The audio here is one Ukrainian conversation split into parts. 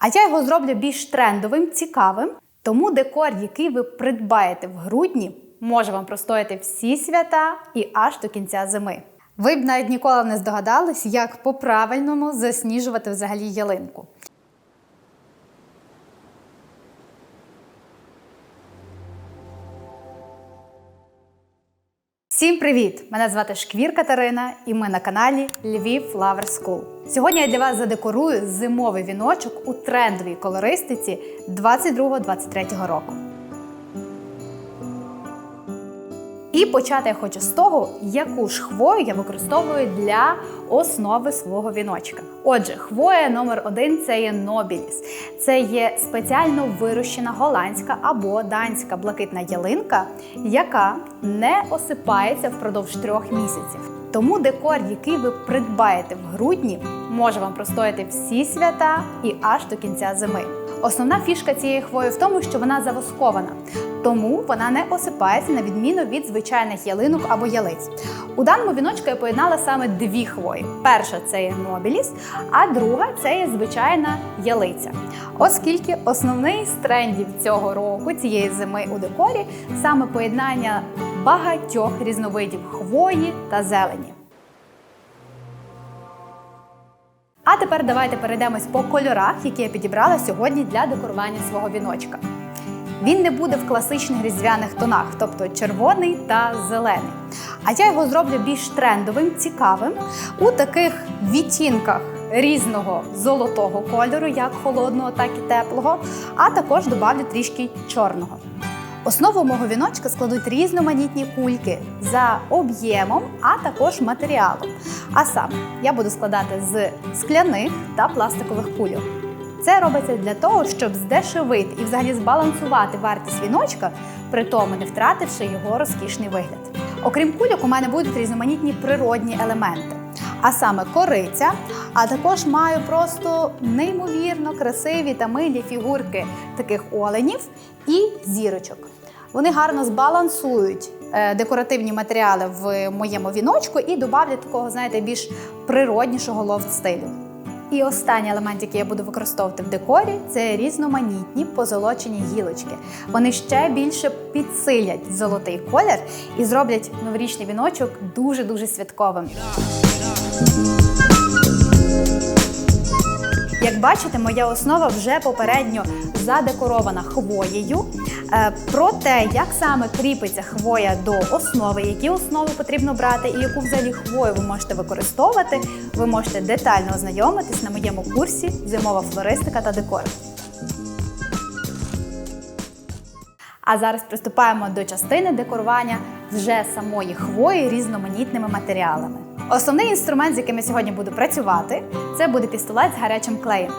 А я його зроблю більш трендовим, цікавим. Тому декор, який ви придбаєте в грудні, може вам простояти всі свята і аж до кінця зими. Ви б навіть ніколи не здогадались, як по-правильному засніжувати взагалі ялинку. Всім привіт! Мене звати Шквір Катерина, і ми на каналі Львів Flower School. Сьогодні я для вас задекорую зимовий віночок у трендовій колористиці 22-23 року. І почати я хочу з того, яку ж хвою я використовую для основи свого віночка. Отже, хвоя номер один це є Нобіліс. Це є спеціально вирощена голландська або данська блакитна ялинка, яка не осипається впродовж трьох місяців. Тому декор, який ви придбаєте в грудні, може вам простояти всі свята і аж до кінця зими. Основна фішка цієї хвої в тому, що вона завоскована, тому вона не осипається на відміну від звичайних ялинок або ялиць. У даному віночку я поєднала саме дві хвої. Перша це є нобіліс, а друга це є звичайна ялиця. Оскільки основний з трендів цього року, цієї зими у декорі, саме поєднання багатьох різновидів хвої та зелені. А тепер давайте перейдемось по кольорах, які я підібрала сьогодні для декорування свого віночка. Він не буде в класичних різдвяних тонах, тобто червоний та зелений. А я його зроблю більш трендовим, цікавим у таких відтінках різного золотого кольору, як холодного, так і теплого, а також добавлю трішки чорного. Основу мого віночка складуть різноманітні кульки за об'ємом, а також матеріалом. А саме я буду складати з скляних та пластикових кульок. Це робиться для того, щоб здешевити і взагалі збалансувати вартість віночка, при тому не втративши його розкішний вигляд. Окрім кульок, у мене будуть різноманітні природні елементи, а саме кориця, а також маю просто неймовірно красиві та милі фігурки таких оленів і зірочок. Вони гарно збалансують е, декоративні матеріали в моєму віночку і додавлять такого, знаєте, більш природнішого лофт стилю. І останній елемент, який я буду використовувати в декорі, це різноманітні позолочені гілочки. Вони ще більше підсилять золотий колір і зроблять новорічний віночок дуже-дуже святковим. Як бачите, моя основа вже попередньо задекорована хвоєю. Е, Про те, як саме кріпиться хвоя до основи, які основи потрібно брати і яку взагалі хвою ви можете використовувати, ви можете детально ознайомитись на моєму курсі Зимова флористика та декор. А зараз приступаємо до частини декорування вже самої хвої різноманітними матеріалами. Основний інструмент, з яким я сьогодні буду працювати, це буде пістолет з гарячим клеєм.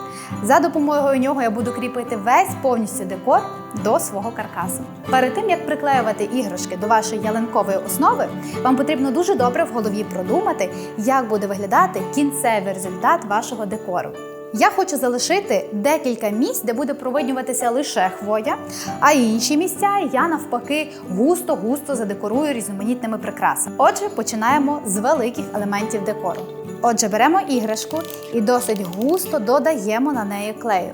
За допомогою нього я буду кріпити весь повністю декор до свого каркасу. Перед тим як приклеювати іграшки до вашої ялинкової основи, вам потрібно дуже добре в голові продумати, як буде виглядати кінцевий результат вашого декору. Я хочу залишити декілька місць, де буде провиднюватися лише хвоя, а інші місця я навпаки густо-густо задекорую різноманітними прикрасами. Отже, починаємо з великих елементів декору. Отже, беремо іграшку і досить густо додаємо на неї клею.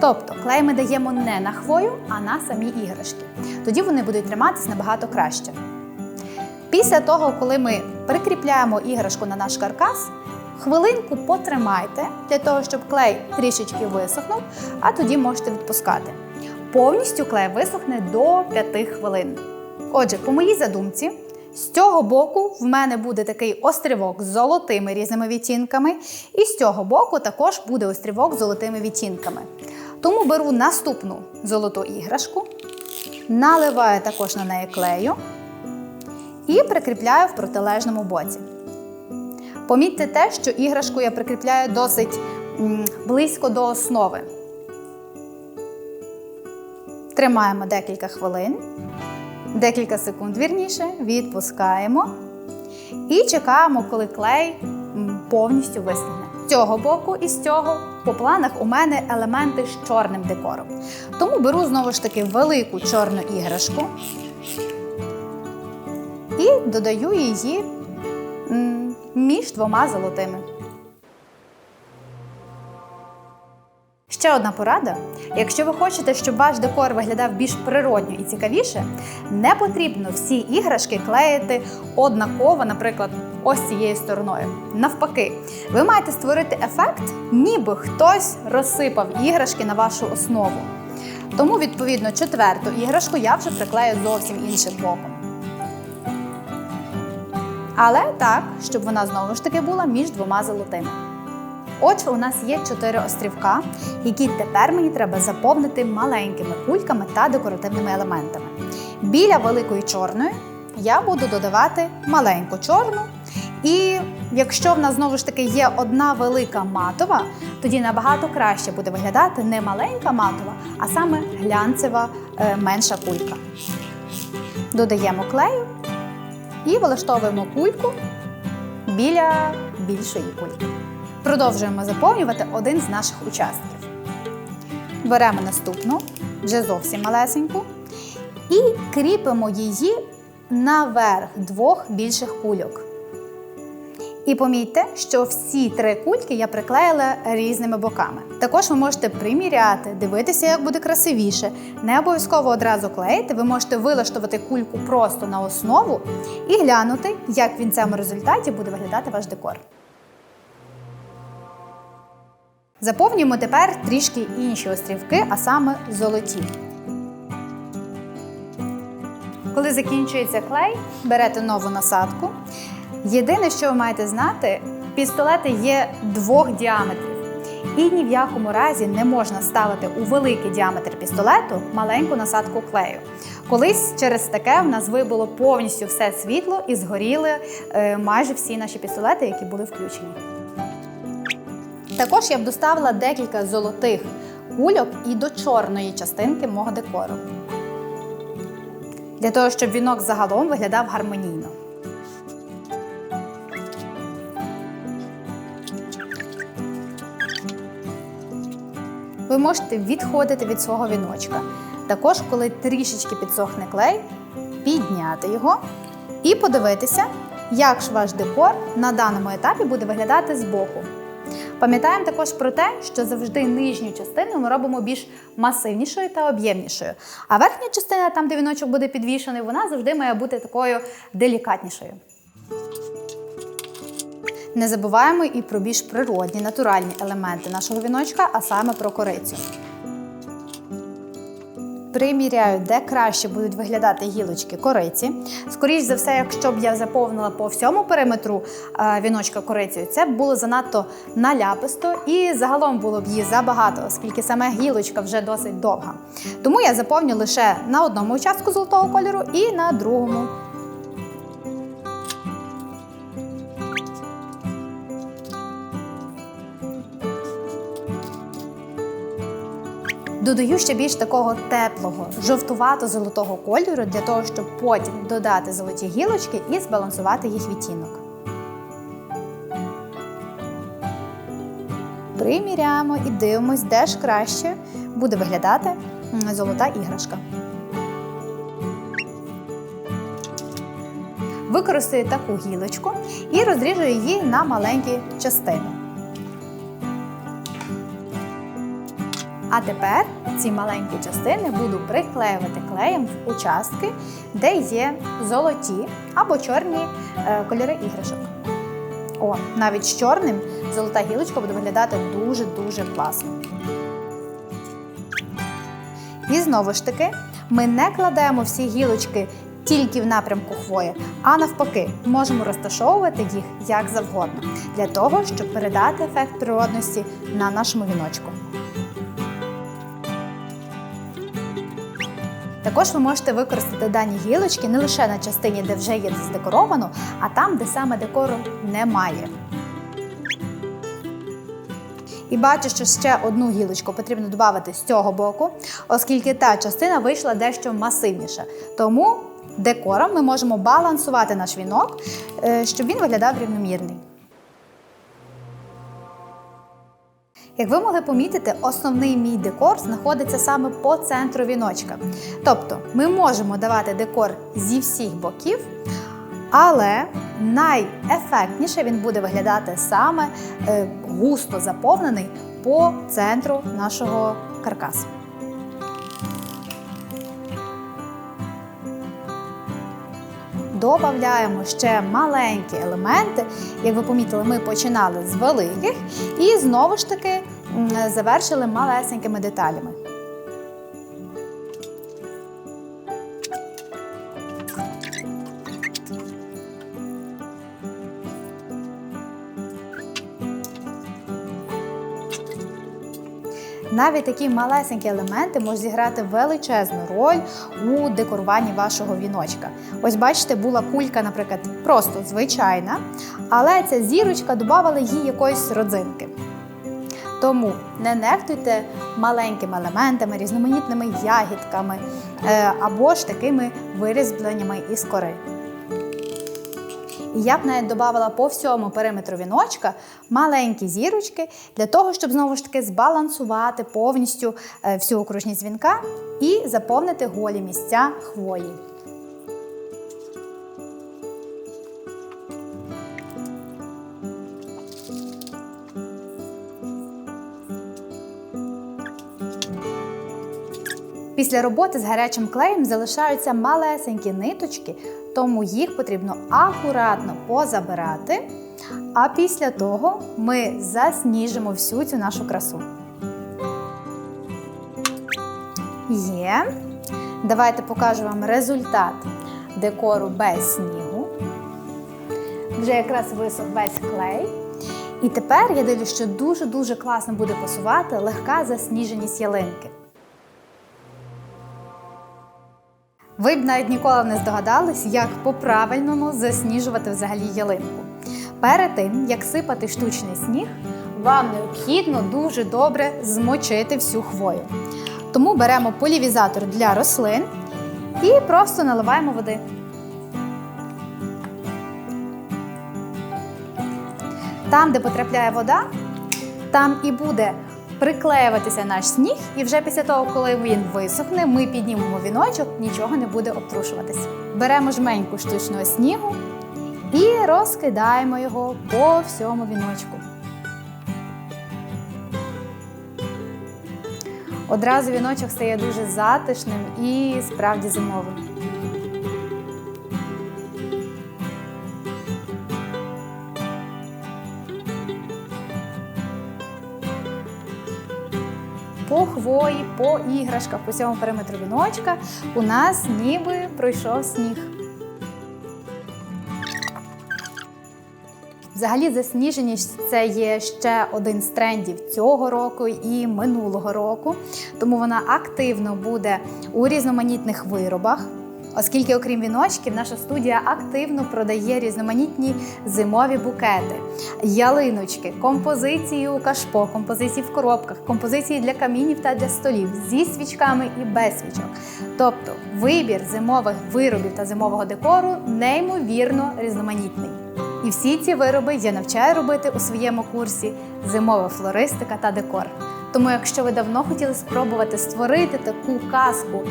Тобто клей ми даємо не на хвою, а на самі іграшки. Тоді вони будуть триматись набагато краще. Після того, коли ми прикріпляємо іграшку на наш каркас, хвилинку потримайте для того, щоб клей трішечки висохнув, а тоді можете відпускати. Повністю клей висохне до 5 хвилин. Отже, по моїй задумці, з цього боку в мене буде такий острівок з золотими різними відтінками, і з цього боку також буде острівок з золотими відтінками. Тому беру наступну золоту іграшку, наливаю також на неї клею і прикріпляю в протилежному боці. Помітьте те, що іграшку я прикріпляю досить близько до основи. Тримаємо декілька хвилин, декілька секунд вірніше, відпускаємо і чекаємо, коли клей повністю висохне. З цього боку і з цього по планах у мене елементи з чорним декором. Тому беру знову ж таки велику чорну іграшку і додаю її між двома золотими. Ще одна порада: якщо ви хочете, щоб ваш декор виглядав більш природньо і цікавіше, не потрібно всі іграшки клеїти однаково, наприклад, ось цією стороною. Навпаки, ви маєте створити ефект, ніби хтось розсипав іграшки на вашу основу. Тому, відповідно, четверту іграшку я вже приклею зовсім іншим боком. Але так, щоб вона знову ж таки була між двома золотими. Отже, у нас є чотири острівка, які тепер мені треба заповнити маленькими кульками та декоративними елементами. Біля великої чорної я буду додавати маленьку чорну. І якщо в нас знову ж таки є одна велика матова, тоді набагато краще буде виглядати не маленька матова, а саме глянцева е, менша кулька. Додаємо клею і влаштовуємо кульку біля більшої кульки. Продовжуємо заповнювати один з наших участків. Беремо наступну, вже зовсім малесеньку, і кріпимо її наверх двох більших кульок. І помітьте, що всі три кульки я приклеїла різними боками. Також ви можете приміряти, дивитися, як буде красивіше. Не обов'язково одразу клеїти, ви можете вилаштувати кульку просто на основу і глянути, як в кінцевому результаті буде виглядати ваш декор. Заповнюємо тепер трішки інші острівки, а саме золоті. Коли закінчується клей, берете нову насадку. Єдине, що ви маєте знати, пістолети є двох діаметрів. І ні в якому разі не можна ставити у великий діаметр пістолету маленьку насадку клею. Колись через таке в нас вибило повністю все світло і згоріли е, майже всі наші пістолети, які були включені. Також я б доставила декілька золотих кульок і до чорної частинки мого декору. Для того, щоб вінок загалом виглядав гармонійно. Ви можете відходити від свого віночка. Також, коли трішечки підсохне клей, підняти його і подивитися, як ж ваш декор на даному етапі буде виглядати збоку. Пам'ятаємо також про те, що завжди нижню частину ми робимо більш масивнішою та об'ємнішою. А верхня частина, там де віночок буде підвішений, вона завжди має бути такою делікатнішою. Не забуваємо і про більш природні, натуральні елементи нашого віночка, а саме про корицю. Приміряю, де краще будуть виглядати гілочки кориці. Скоріше за все, якщо б я заповнила по всьому периметру е, віночка корицею, це б було занадто наляписто і загалом було б її забагато, оскільки саме гілочка вже досить довга. Тому я заповню лише на одному участку золотого кольору і на другому. Додаю ще більш такого теплого, жовтувато-золотого кольору для того, щоб потім додати золоті гілочки і збалансувати їх відтінок. Приміряємо і дивимось, де ж краще буде виглядати золота іграшка. Використаю таку гілочку і розріжу її на маленькі частини. А тепер ці маленькі частини буду приклеювати клеєм в участки, де є золоті або чорні е, кольори іграшок. О, навіть з чорним золота гілочка буде виглядати дуже-дуже класно. І знову ж таки, ми не кладемо всі гілочки тільки в напрямку хвої, а навпаки, можемо розташовувати їх як завгодно, для того, щоб передати ефект природності на нашому віночку. Також ви можете використати дані гілочки не лише на частині, де вже є здекоровано, а там, де саме декору немає. І бачу, що ще одну гілочку потрібно додати з цього боку, оскільки та частина вийшла дещо масивніша. Тому декором ми можемо балансувати наш вінок, е, щоб він виглядав рівномірний. Як ви могли помітити, основний мій декор знаходиться саме по центру віночка. Тобто ми можемо давати декор зі всіх боків, але найефектніше він буде виглядати саме е, густо заповнений по центру нашого каркасу. Добавляємо ще маленькі елементи. Як ви помітили, ми починали з великих і знову ж таки завершили малесенькими деталями. Навіть такі малесенькі елементи можуть зіграти величезну роль у декоруванні вашого віночка. Ось бачите, була кулька, наприклад, просто звичайна, але ця зірочка додавала їй якоїсь родзинки. Тому не нехтуйте маленькими елементами, різноманітними ягідками е, або ж такими вирізбленнями із кори. І я б навіть додавала по всьому периметру віночка маленькі зірочки для того, щоб знову ж таки збалансувати повністю е, всю окружність вінка і заповнити голі місця хвої. Після роботи з гарячим клеєм залишаються малесенькі ниточки, тому їх потрібно акуратно позабирати. А після того ми засніжимо всю цю нашу красу. Є. Давайте покажу вам результат декору без снігу. Вже якраз висох весь клей. І тепер я дивлюсь, що дуже-дуже класно буде пасувати легка засніженість ялинки. Ви б навіть ніколи не здогадались, як по-правильному засніжувати взагалі ялинку. Перед тим, як сипати штучний сніг, вам необхідно дуже добре змочити всю хвою. Тому беремо полівізатор для рослин і просто наливаємо води. Там, де потрапляє вода, там і буде приклеюватися наш сніг, і вже після того, коли він висохне, ми піднімемо віночок, нічого не буде обтрушуватись. Беремо жменьку штучного снігу і розкидаємо його по всьому віночку. Одразу віночок стає дуже затишним і справді зимовим. По хвої, по іграшках, по цьому периметру віночка у нас ніби пройшов сніг. Взагалі, засніженість це є ще один з трендів цього року і минулого року, тому вона активно буде у різноманітних виробах. Оскільки, окрім віночків, наша студія активно продає різноманітні зимові букети, ялиночки, композиції у кашпо, композиції в коробках, композиції для камінів та для столів зі свічками і без свічок. Тобто вибір зимових виробів та зимового декору неймовірно різноманітний. І всі ці вироби я навчаю робити у своєму курсі Зимова флористика та декор. Тому, якщо ви давно хотіли спробувати створити таку казку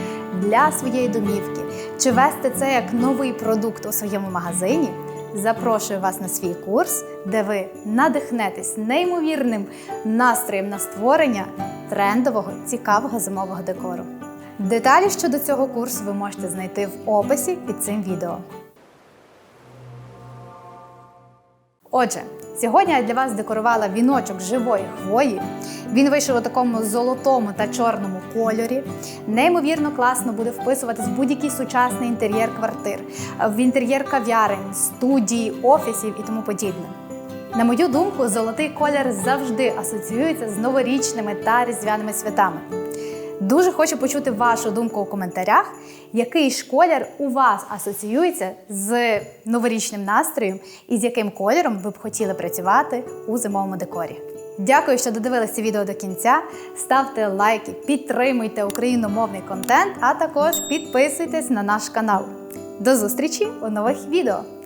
для своєї домівки, чи вести це як новий продукт у своєму магазині, запрошую вас на свій курс, де ви надихнетесь неймовірним настроєм на створення трендового цікавого зимового декору. Деталі щодо цього курсу ви можете знайти в описі під цим відео. Отже, сьогодні я для вас декорувала віночок живої хвої. Він вийшов у такому золотому та чорному кольорі. Неймовірно класно буде вписуватись будь-який сучасний інтер'єр квартир, в інтер'єр кав'ярень, студій, офісів і тому подібне. На мою думку, золотий колір завжди асоціюється з новорічними та різдвяними святами. Дуже хочу почути вашу думку у коментарях, який ж колір у вас асоціюється з новорічним настроєм і з яким кольором ви б хотіли працювати у зимовому декорі. Дякую, що додивилися відео до кінця. Ставте лайки, підтримуйте україномовний контент, а також підписуйтесь на наш канал. До зустрічі у нових відео!